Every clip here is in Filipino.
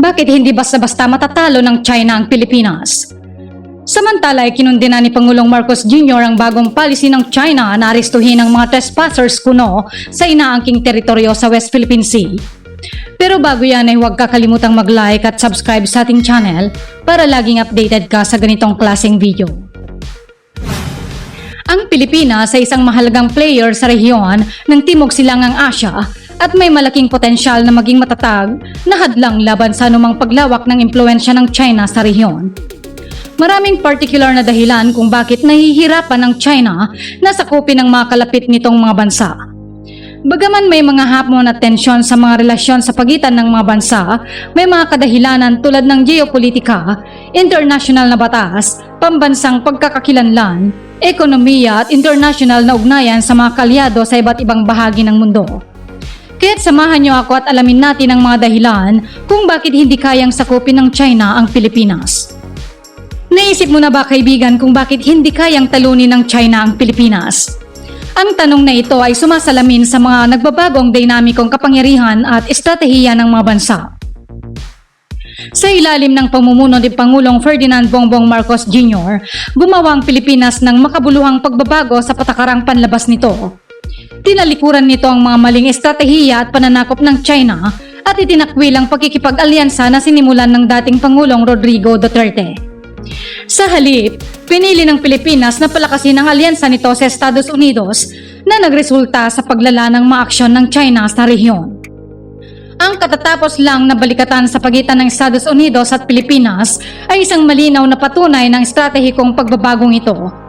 Bakit hindi basta-basta matatalo ng China ang Pilipinas? Samantala ay kinundina ni Pangulong Marcos Jr. ang bagong policy ng China na arestuhin ang mga trespassers kuno sa inaangking teritoryo sa West Philippine Sea. Pero bago yan ay huwag kakalimutang mag-like at subscribe sa ating channel para laging updated ka sa ganitong klaseng video. Ang Pilipinas ay isang mahalagang player sa rehiyon ng Timog Silangang Asya at may malaking potensyal na maging matatag na hadlang laban sa anumang paglawak ng impluensya ng China sa rehiyon. Maraming particular na dahilan kung bakit nahihirapan ng China na sakupin ang mga kalapit nitong mga bansa. Bagaman may mga hapon at tensyon sa mga relasyon sa pagitan ng mga bansa, may mga kadahilanan tulad ng geopolitika, international na batas, pambansang pagkakakilanlan, ekonomiya at international na ugnayan sa mga kalyado sa iba't ibang bahagi ng mundo. Kaya't samahan niyo ako at alamin natin ang mga dahilan kung bakit hindi kayang sakupin ng China ang Pilipinas. Naisip mo na ba kaibigan kung bakit hindi kayang talunin ng China ang Pilipinas? Ang tanong na ito ay sumasalamin sa mga nagbabagong dinamikong kapangyarihan at estratehiya ng mga bansa. Sa ilalim ng pamumuno ni Pangulong Ferdinand Bongbong Marcos Jr., gumawa ang Pilipinas ng makabuluhang pagbabago sa patakarang panlabas nito. Tinalikuran nito ang mga maling estratehiya at pananakop ng China at itinakwil ang pagkikipag-alyansa na sinimulan ng dating Pangulong Rodrigo Duterte. Sa halip, pinili ng Pilipinas na palakasin ang alyansa nito sa Estados Unidos na nagresulta sa paglala ng mga aksyon ng China sa rehiyon. Ang katatapos lang na balikatan sa pagitan ng Estados Unidos at Pilipinas ay isang malinaw na patunay ng estratehikong pagbabagong ito.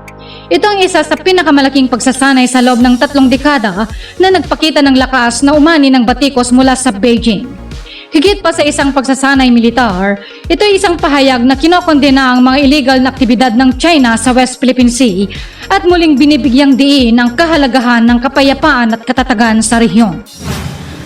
Ito ang isa sa pinakamalaking pagsasanay sa loob ng tatlong dekada na nagpakita ng lakas na umani ng batikos mula sa Beijing. Higit pa sa isang pagsasanay militar, ito ay isang pahayag na kinokondena ang mga illegal na aktibidad ng China sa West Philippine Sea at muling binibigyang diin ang kahalagahan ng kapayapaan at katatagan sa rehiyon.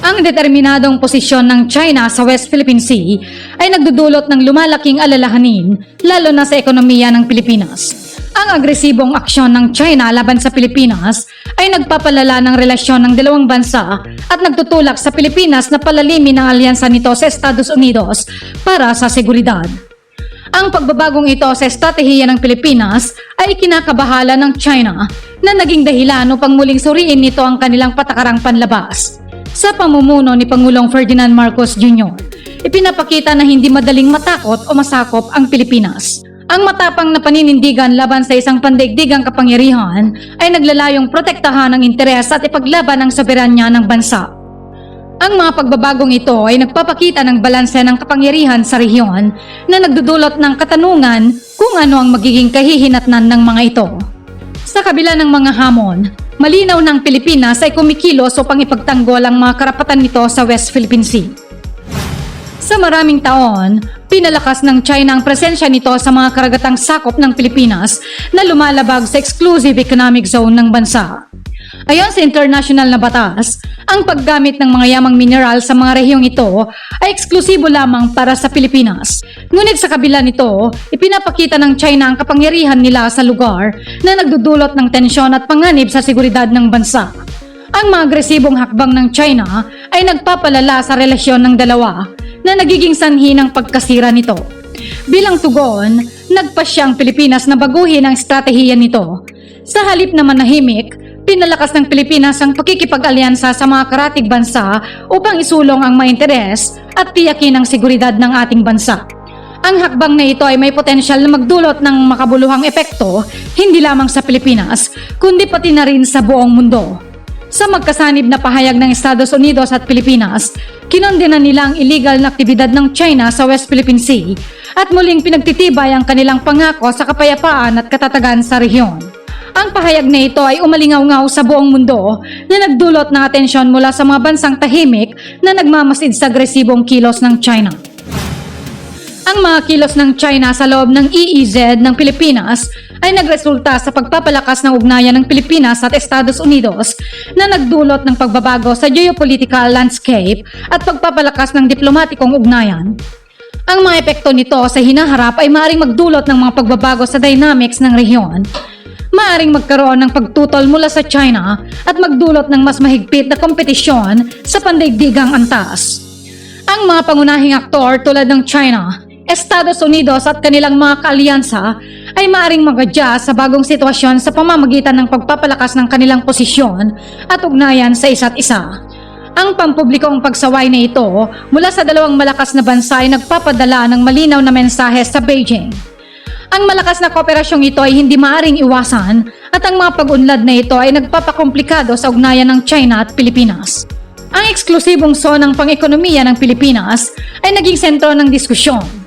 Ang determinadong posisyon ng China sa West Philippine Sea ay nagdudulot ng lumalaking alalahanin lalo na sa ekonomiya ng Pilipinas. Ang agresibong aksyon ng China laban sa Pilipinas ay nagpapalala ng relasyon ng dalawang bansa at nagtutulak sa Pilipinas na palalimin ang alyansa nito sa Estados Unidos para sa seguridad. Ang pagbabagong ito sa estratehiya ng Pilipinas ay kinakabahala ng China na naging dahilan upang muling suriin nito ang kanilang patakarang panlabas. Sa pamumuno ni Pangulong Ferdinand Marcos Jr., ipinapakita na hindi madaling matakot o masakop ang Pilipinas. Ang matapang na paninindigan laban sa isang pandaigdigang kapangyarihan ay naglalayong protektahan ang interes at ipaglaban ang soberanya ng bansa. Ang mga pagbabagong ito ay nagpapakita ng balanse ng kapangyarihan sa rehiyon na nagdudulot ng katanungan kung ano ang magiging kahihinatnan ng mga ito. Sa kabila ng mga hamon, malinaw ng Pilipinas ay kumikilos upang ipagtanggol ang mga karapatan nito sa West Philippine Sea. Sa maraming taon, pinalakas ng China ang presensya nito sa mga karagatang sakop ng Pilipinas na lumalabag sa exclusive economic zone ng bansa. Ayon sa international na batas, ang paggamit ng mga yamang mineral sa mga rehiyong ito ay eksklusibo lamang para sa Pilipinas. Ngunit sa kabila nito, ipinapakita ng China ang kapangyarihan nila sa lugar na nagdudulot ng tensyon at panganib sa seguridad ng bansa. Ang mga agresibong hakbang ng China ay nagpapalala sa relasyon ng dalawa na nagiging sanhi ng pagkasira nito. Bilang tugon, nagpasya ang Pilipinas na baguhin ang estratehiya nito. Sa halip na manahimik, pinalakas ng Pilipinas ang pakikipag-alyansa sa mga karatig bansa upang isulong ang mga interes at tiyakin ang seguridad ng ating bansa. Ang hakbang na ito ay may potensyal na magdulot ng makabuluhang epekto hindi lamang sa Pilipinas, kundi pati na rin sa buong mundo. Sa magkasanib na pahayag ng Estados Unidos at Pilipinas, kinondena nila ang illegal na aktibidad ng China sa West Philippine Sea at muling pinagtitibay ang kanilang pangako sa kapayapaan at katatagan sa rehiyon. Ang pahayag na ito ay umalingaw-ngaw sa buong mundo na nagdulot ng atensyon mula sa mga bansang tahimik na nagmamasid sa agresibong kilos ng China. Ang mga kilos ng China sa loob ng EEZ ng Pilipinas ay nagresulta sa pagpapalakas ng ugnayan ng Pilipinas at Estados Unidos na nagdulot ng pagbabago sa geopolitical landscape at pagpapalakas ng diplomatikong ugnayan. Ang mga epekto nito sa hinaharap ay maaaring magdulot ng mga pagbabago sa dynamics ng rehiyon. Maaring magkaroon ng pagtutol mula sa China at magdulot ng mas mahigpit na kompetisyon sa pandaigdigang antas. Ang mga pangunahing aktor tulad ng China, Estados Unidos at kanilang mga kaalyansa ay maaring magadya sa bagong sitwasyon sa pamamagitan ng pagpapalakas ng kanilang posisyon at ugnayan sa isa't isa. Ang pampublikong pagsaway na ito mula sa dalawang malakas na bansa ay nagpapadala ng malinaw na mensahe sa Beijing. Ang malakas na kooperasyong ito ay hindi maaring iwasan at ang mga pag-unlad na ito ay nagpapakomplikado sa ugnayan ng China at Pilipinas. Ang eksklusibong zonang pang-ekonomiya ng Pilipinas ay naging sentro ng diskusyon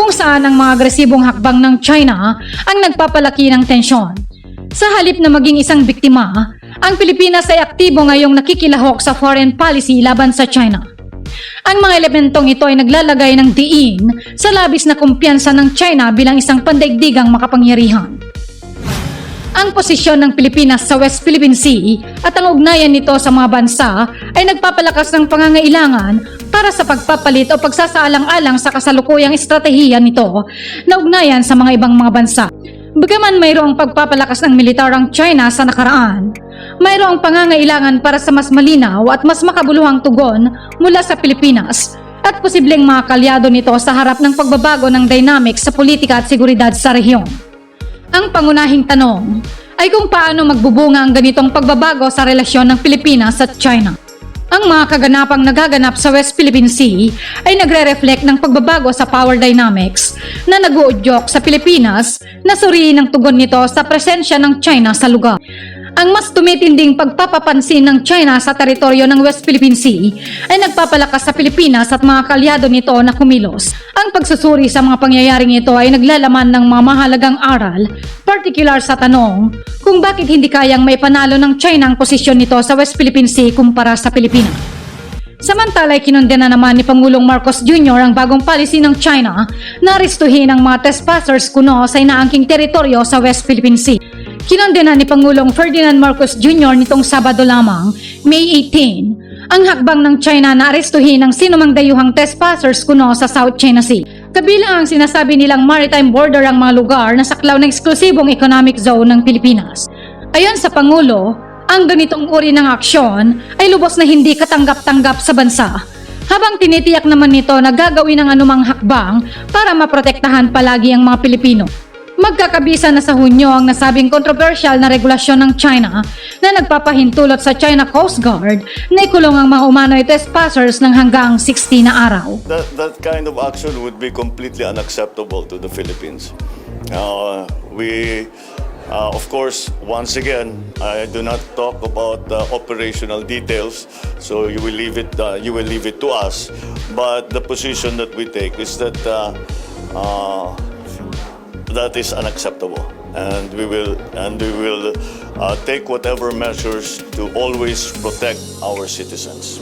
kung saan ang mga agresibong hakbang ng China ang nagpapalaki ng tensyon. Sa halip na maging isang biktima, ang Pilipinas ay aktibo ngayong nakikilahok sa foreign policy laban sa China. Ang mga elementong ito ay naglalagay ng diin sa labis na kumpiyansa ng China bilang isang pandaigdigang makapangyarihan. Ang posisyon ng Pilipinas sa West Philippine Sea at ang ugnayan nito sa mga bansa ay nagpapalakas ng pangangailangan para sa pagpapalit o pagsasaalang-alang sa kasalukuyang estratehiya nito na ugnayan sa mga ibang mga bansa. Bagaman mayroong pagpapalakas ng militar ang China sa nakaraan, mayroong pangangailangan para sa mas malinaw at mas makabuluhang tugon mula sa Pilipinas at posibleng mga kalyado nito sa harap ng pagbabago ng dynamics sa politika at seguridad sa rehiyon. Ang pangunahing tanong ay kung paano magbubunga ang ganitong pagbabago sa relasyon ng Pilipinas at China. Ang mga kaganapang nagaganap sa West Philippine Sea ay nagre-reflect ng pagbabago sa power dynamics na nag-uudyok sa Pilipinas na suriin ang tugon nito sa presensya ng China sa lugar. Ang mas tumitinding pagpapapansin ng China sa teritoryo ng West Philippine Sea ay nagpapalakas sa Pilipinas at mga kalyado nito na kumilos. Ang pagsusuri sa mga pangyayaring ito ay naglalaman ng mga mahalagang aral, particular sa tanong kung bakit hindi kayang may panalo ng China ang posisyon nito sa West Philippine Sea kumpara sa Pilipinas. Samantala ay kinondena naman ni Pangulong Marcos Jr. ang bagong policy ng China na aristuhin ang mga trespassers kuno sa inaangking teritoryo sa West Philippine Sea. Kinondena ni Pangulong Ferdinand Marcos Jr. nitong Sabado lamang, May 18, ang hakbang ng China na aristuhin ang sinumang dayuhang trespassers kuno sa South China Sea. Kabilang ang sinasabi nilang maritime border ang mga lugar na saklaw ng eksklusibong economic zone ng Pilipinas. Ayon sa Pangulo, ang ganitong uri ng aksyon ay lubos na hindi katanggap-tanggap sa bansa. Habang tinitiyak naman nito na gagawin ang anumang hakbang para maprotektahan palagi ang mga Pilipino. Magkakabisa na sa Hunyo ang nasabing kontrobersyal na regulasyon ng China na nagpapahintulot sa China Coast Guard na ikulong ang mga umano'y trespassers ng hanggang 60 na araw. That, that kind of action would be completely unacceptable to the Philippines. Uh, we, uh, of course, once again, I do not talk about the operational details, so you will leave it. Uh, you will leave it to us. But the position that we take is that uh, uh, that is unacceptable, and we will and we will uh, take whatever measures to always protect our citizens.